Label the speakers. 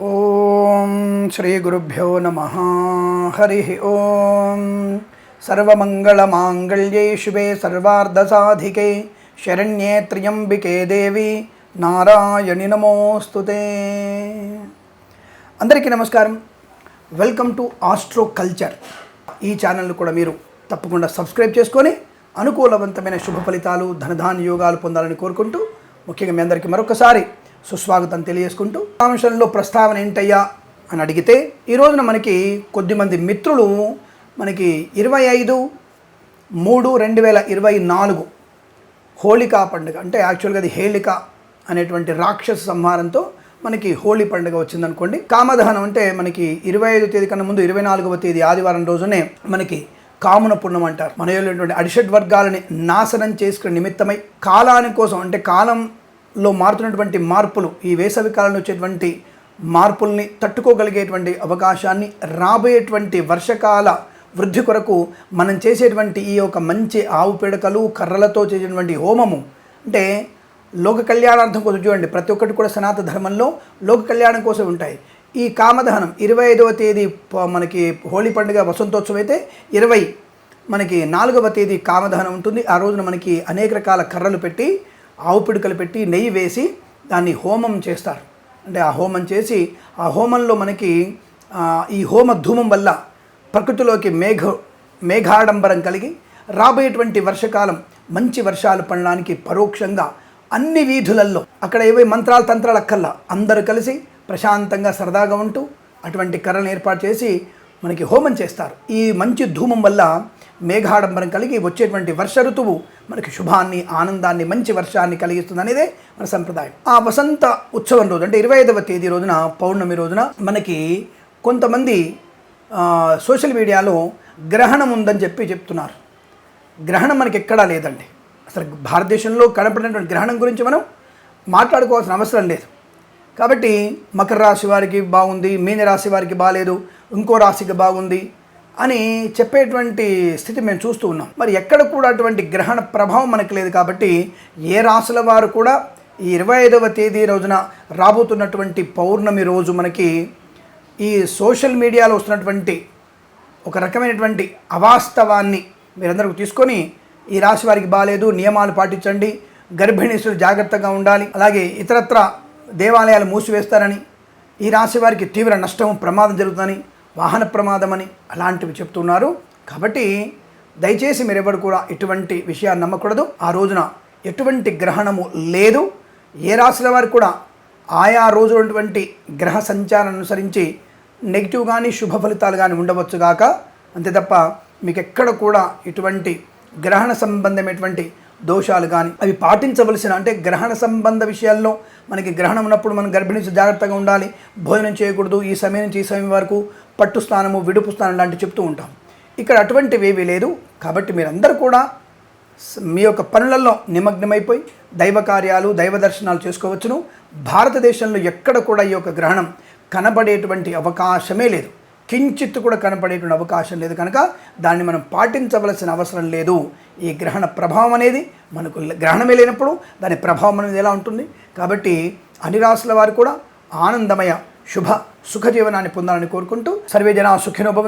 Speaker 1: ఓం శ్రీ గురుభ్యో నమ. హరి ఓం. సర్వమంగళమాంగళ్యే శుభే సర్వార్ధసాధికే. శరణ్యే త్ర్యంబికే దేవి. నారాయణి నమోస్తుతే అందరికీ నమస్కారం. Welcome to astro culture. ఈ ఛానల్ను కూడా మీరు తప్పకుండా సబ్స్క్రైబ్ చేసుకొని అనుకూలవంతమైన శుభ ఫలితాలు ధనధాన్య యోగాలు పొందాలని కోరుకుంటూ ముఖ్యంగా మీ అందరికీ మరొకసారి సుస్వాగతం తెలియజేసుకుంటూ అంశంలో ప్రస్తావన ఏంటయ్యా అని అడిగితే ఈ రోజున మనకి కొద్దిమంది మిత్రులు మనకి ఇరవై ఐదు మూడు రెండు వేల ఇరవై నాలుగు హోళికా పండుగ అంటే యాక్చువల్గా అది హేళిక అనేటువంటి రాక్షస సంహారంతో మనకి హోళీ పండుగ వచ్చిందనుకోండి. కామదహనం అంటే మనకి ఇరవై ఐదు తేదీ కన్నా ముందు ఇరవై నాలుగవ తేదీ ఆదివారం రోజునే మనకి కామున పుణ్యం అంటారు. మన అడిషడ్ వర్గాలని నాశనం చేసుకునే నిమిత్తమై కాలాని కోసం అంటే కాలం లో మారుతున్నటువంటి మార్పులు ఈ వేసవి కాలంలో వచ్చేటువంటి మార్పుల్ని తట్టుకోగలిగేటువంటి అవకాశాన్ని రాబోయేటువంటి వర్షకాల వృద్ధి కొరకు మనం చేసేటువంటి ఈ యొక్క మంచి ఆవు పిడకలు కర్రలతో చేసేటువంటి హోమము అంటే లోక కళ్యాణార్థం కోసం చూడండి ప్రతి ఒక్కటి కూడా సనాతన ధర్మంలో లోక కళ్యాణం కోసం ఉంటాయి. ఈ కామదహనం ఇరవై ఐదవ తేదీ మనకి హోళీ పండుగ వసంతోత్సవం అయితే ఇరవై మనకి నాలుగవ తేదీ కామదహనం ఉంటుంది. ఆ రోజున మనకి అనేక రకాల కర్రలు పెట్టి ఆవు పిడుకలు పెట్టి నెయ్యి వేసి దాన్ని హోమం చేస్తారు. అంటే ఆ హోమం చేసి ఆ హోమంలో మనకి ఈ హోమ ధూమం వల్ల ప్రకృతిలోకి మేఘ మేఘాడంబరం కలిగి రాబోయేటువంటి వర్షకాలం మంచి వర్షాలు పడడానికి పరోక్షంగా అన్ని వీధులల్లో అక్కడ ఏవే మంత్రాలు తంత్రాలు అక్కల్లా అందరూ కలిసి ప్రశాంతంగా సరదాగా ఉంటూ అటువంటి కర్రలను ఏర్పాటు చేసి మనకి హోమం చేస్తారు. ఈ మంచి ధూమం వల్ల మేఘాడంబరం కలిగి వచ్చేటువంటి వర్ష ఋతువు మనకి శుభాన్ని ఆనందాన్ని మంచి వర్షాన్ని కలిగిస్తుంది అనేదే మన సంప్రదాయం. ఆ వసంత ఉత్సవం రోజు అంటే ఇరవై ఐదవ తేదీ రోజున పౌర్ణమి రోజున మనకి కొంతమంది సోషల్ మీడియాలో గ్రహణం ఉందని చెప్పి చెప్తున్నారు. గ్రహణం మనకి ఎక్కడా లేదండి. అసలు భారతదేశంలో కనపడినటువంటి గ్రహణం గురించి మనం మాట్లాడుకోవాల్సిన అవసరం లేదు. కాబట్టి మకర రాశి వారికి బాగుంది మీన రాశి వారికి బాగాలేదు ఇంకో రాశికి బాగుంది అని చెప్పేటువంటి స్థితి మేము చూస్తూ ఉన్నాం. మరి ఎక్కడ కూడా అటువంటి గ్రహణ ప్రభావం మనకు లేదు కాబట్టి ఏ రాశుల వారు కూడా ఈ ఇరవై ఐదవ తేదీ రోజున రాబోతున్నటువంటి పౌర్ణమి రోజు మనకి ఈ సోషల్ మీడియాలో వస్తున్నటువంటి ఒక రకమైనటువంటి అవాస్తవాన్ని మీరందరూ తీసుకొని ఈ రాశి వారికి బాగాలేదు నియమాలు పాటించండి గర్భిణీసులు జాగ్రత్తగా ఉండాలి అలాగే ఇతరత్ర దేవాలయాలు మూసివేస్తారని ఈ రాశి వారికి తీవ్ర నష్టం ప్రమాదం జరుగుతుందని వాహన ప్రమాదమని అలాంటివి చెప్తున్నారు. కాబట్టి దయచేసి మీరెవరు కూడా ఎటువంటి విషయాన్ని నమ్మకూడదు. ఆ రోజున ఎటువంటి గ్రహణము లేదు. ఏ రాశుల వారు కూడా ఆయా రోజు ఉన్నటువంటి గ్రహ సంచారం అనుసరించి నెగిటివ్ కానీ శుభ ఫలితాలు కానీ ఉండవచ్చు గాక. అంతే తప్ప మీకు ఎక్కడ కూడా ఇటువంటి గ్రహణ సంబంధమైనటువంటి దోషాలు కానీ అవి పాటించవలసిన అంటే గ్రహణ సంబంధ విషయాల్లో మనకి గ్రహణం ఉన్నప్పుడు మనం గర్భిణించి జాగ్రత్తగా ఉండాలి భోజనం చేయకూడదు ఈ సమయం నుంచి ఈ సమయం వరకు పట్టు స్నానము విడుపు స్నానం లాంటివి చెప్తూ ఉంటాం. ఇక్కడ అటువంటివి ఏమీ లేదు. కాబట్టి మీరందరూ కూడా మీ యొక్క పనులలో నిమగ్నమైపోయి దైవ కార్యాలు దైవ దర్శనాలు చేసుకోవచ్చును. భారతదేశంలో ఎక్కడ కూడా ఈ యొక్క గ్రహణం కనబడేటువంటి అవకాశమే లేదు. కించిత్ కూడా కనపడేటువంటి అవకాశం లేదు కనుక దాన్ని మనం పాటించవలసిన అవసరం లేదు. ఈ గ్రహణ ప్రభావం అనేది మనకు గ్రహణమే లేనప్పుడు దాని ప్రభావం అనేది ఎలా ఉంటుంది? కాబట్టి అన్ని రాసుల వారు కూడా ఆనందమయ శుభ సుఖ జీవనాన్ని పొందాలని కోరుకుంటూ సర్వే జనా సుఖినోభవం